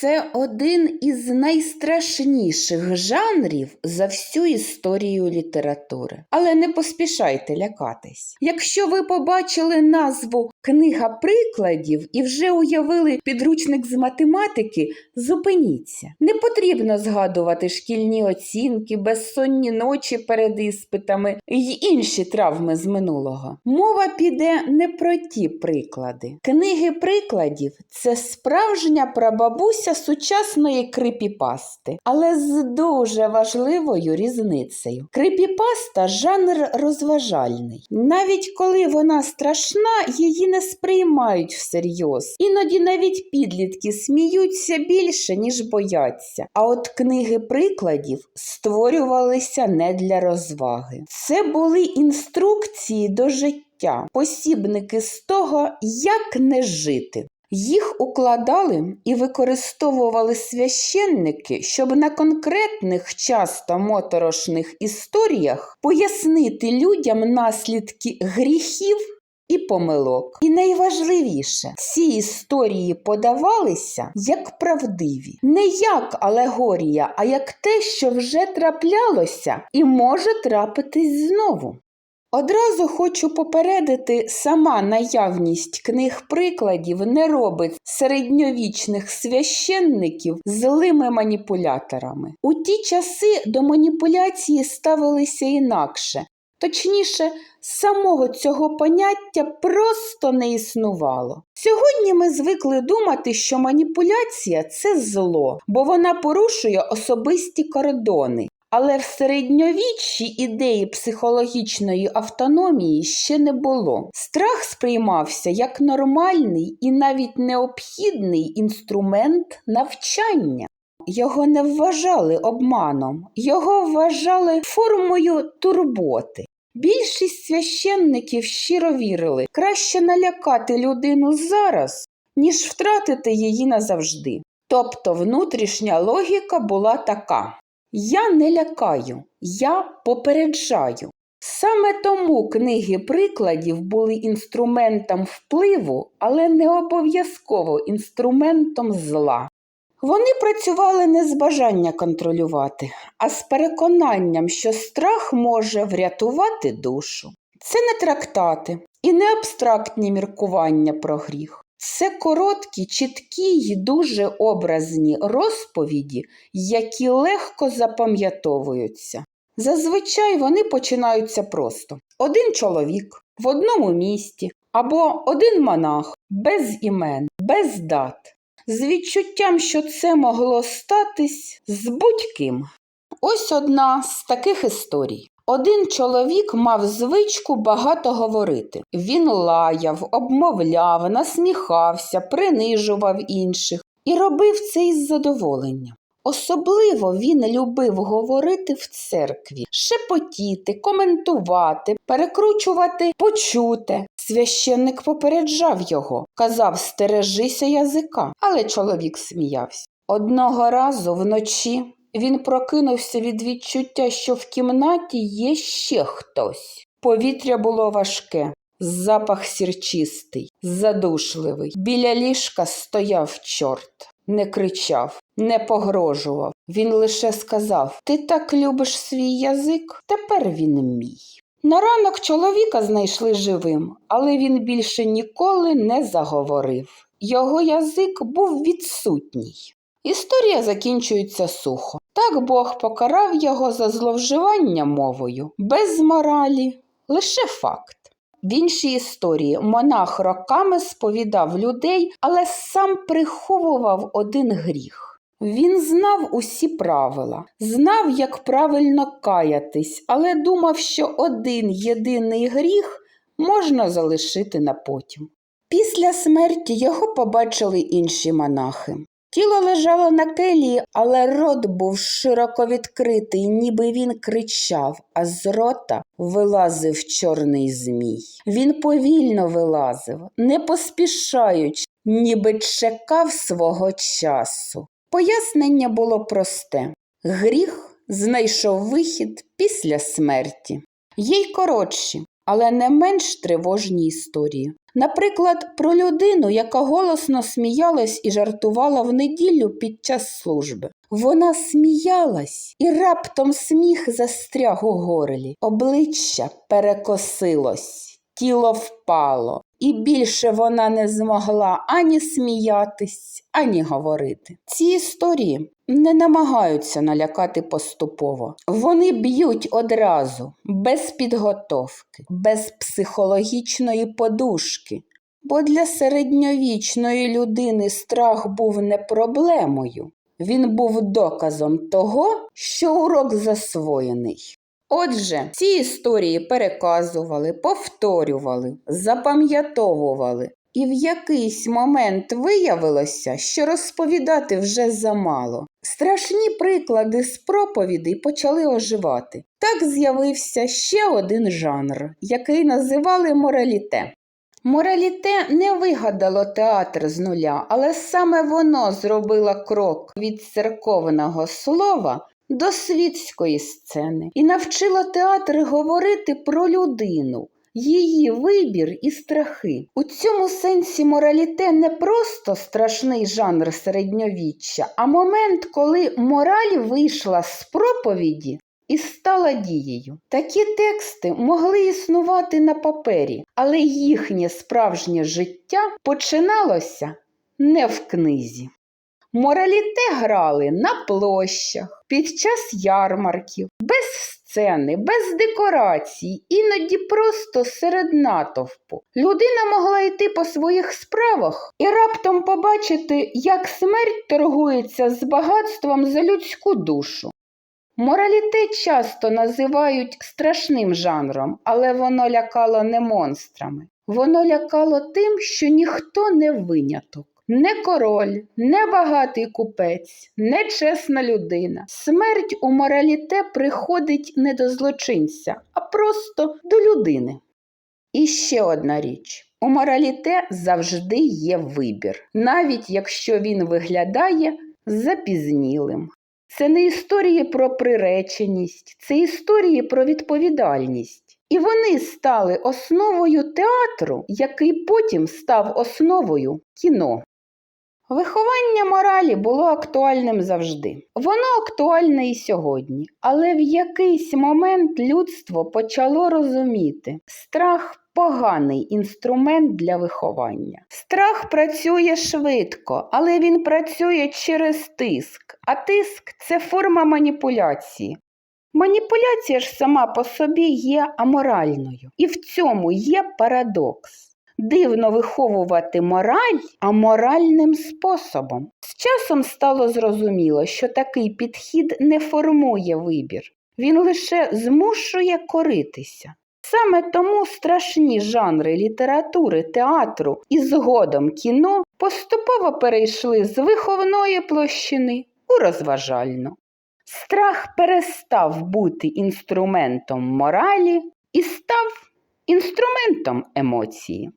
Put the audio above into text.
Це один із найстрашніших жанрів за всю історію літератури. Але не поспішайте лякатись. Якщо ви побачили назву Книга прикладів і вже уявили підручник з математики, зупиніться. Не потрібно згадувати шкільні оцінки, безсонні ночі перед іспитами й інші травми з минулого. Мова піде не про ті приклади. Книги прикладів це справжня прабабуся сучасної крипіпасти, але з дуже важливою різницею. Крипіпаста жанр розважальний. Навіть коли вона страшна, її не сприймають всерйоз. Іноді навіть підлітки сміються більше, ніж бояться. А от книги прикладів створювалися не для розваги. Це були інструкції до життя, посібники з того, як не жити. Їх укладали і використовували священники, щоб на конкретних, часто моторошних історіях пояснити людям наслідки гріхів і помилок. І найважливіше, ці історії подавалися як правдиві, не як алегорія, а як те, що вже траплялося і може трапитись знову. Одразу хочу попередити, сама наявність книг прикладів не робить середньовічних священників злими маніпуляторами. У ті часи до маніпуляції ставилися інакше. Точніше, самого цього поняття просто не існувало. Сьогодні ми звикли думати, що маніпуляція це зло, бо вона порушує особисті кордони. Але в середньовіччі ідеї психологічної автономії ще не було. Страх сприймався як нормальний і навіть необхідний інструмент навчання. Його не вважали обманом, його вважали формою турботи. Більшість священників щиро вірили, краще налякати людину зараз, ніж втратити її назавжди. Тобто внутрішня логіка була така. Я не лякаю, я попереджаю. Саме тому книги прикладів були інструментом впливу, але не обов'язково інструментом зла. Вони працювали не з бажання контролювати, а з переконанням, що страх може врятувати душу. Це не трактати і не абстрактні міркування про гріх. Це короткі, чіткі й дуже образні розповіді, які легко запам'ятовуються. Зазвичай вони починаються просто: один чоловік в одному місті або один монах без імен, без дат, з відчуттям, що це могло статись з будь-ким. Ось одна з таких історій. Один чоловік мав звичку багато говорити. Він лаяв, обмовляв, насміхався, принижував інших і робив це із задоволенням. Особливо він любив говорити в церкві, шепотіти, коментувати, перекручувати почуте. Священник попереджав його, казав стережися язика, але чоловік сміявся. Одного разу вночі він прокинувся від відчуття, що в кімнаті є ще хтось. Повітря було важке, запах сірчистий, задушливий. Біля ліжка стояв чорт, не кричав, не погрожував. Він лише сказав Ти так любиш свій язик, тепер він мій. На ранок чоловіка знайшли живим, але він більше ніколи не заговорив. Його язик був відсутній. Історія закінчується сухо. Так Бог покарав його за зловживання мовою, без моралі, лише факт. В іншій історії монах роками сповідав людей, але сам приховував один гріх. Він знав усі правила, знав, як правильно каятись, але думав, що один єдиний гріх можна залишити на потім. Після смерті його побачили інші монахи. Тіло лежало на келії, але рот був широко відкритий, ніби він кричав, а з рота вилазив чорний змій. Він повільно вилазив, не поспішаючи, ніби чекав свого часу. Пояснення було просте гріх знайшов вихід після смерті. Є й коротші, але не менш тривожні історії. Наприклад, про людину, яка голосно сміялась і жартувала в неділю під час служби. Вона сміялась, і раптом сміх застряг у горлі. Обличчя перекосилось, тіло впало, і більше вона не змогла ані сміятись, ані говорити. Ці історії не намагаються налякати поступово. Вони б'ють одразу, без підготовки, без психологічної подушки. Бо для середньовічної людини страх був не проблемою, він був доказом того, що урок засвоєний. Отже, ці історії переказували, повторювали, запам'ятовували, і в якийсь момент виявилося, що розповідати вже замало. Страшні приклади з проповідей почали оживати. Так з'явився ще один жанр, який називали мораліте. Мораліте не вигадало театр з нуля, але саме воно зробило крок від церковного слова до світської сцени і навчило театр говорити про людину, її вибір і страхи. У цьому сенсі мораліте не просто страшний жанр середньовіччя, а момент, коли мораль вийшла з проповіді і стала дією. Такі тексти могли існувати на папері, але їхнє справжнє життя починалося не в книзі. Мораліте грали на площах, під час ярмарків, без сцени, без декорацій, іноді просто серед натовпу. Людина могла йти по своїх справах і раптом побачити, як смерть торгується з багатством за людську душу. Мораліте часто називають страшним жанром, але воно лякало не монстрами. Воно лякало тим, що ніхто не виняток. Не король, не багатий купець, не чесна людина. Смерть у мораліте приходить не до злочинця, а просто до людини. І ще одна річ. У мораліте завжди є вибір, навіть якщо він виглядає запізнілим. Це не історії про приреченість, це історії про відповідальність. І вони стали основою театру, який потім став основою кіно. Виховання моралі було актуальним завжди. Воно актуальне і сьогодні, але в якийсь момент людство почало розуміти страх. Поганий інструмент для виховання. Страх працює швидко, але він працює через тиск, а тиск це форма маніпуляції. Маніпуляція ж сама по собі є аморальною, і в цьому є парадокс. Дивно виховувати мораль аморальним способом. З часом стало зрозуміло, що такий підхід не формує вибір, він лише змушує коритися. Саме тому страшні жанри літератури, театру і згодом кіно поступово перейшли з виховної площини у розважальну. Страх перестав бути інструментом моралі і став інструментом емоції.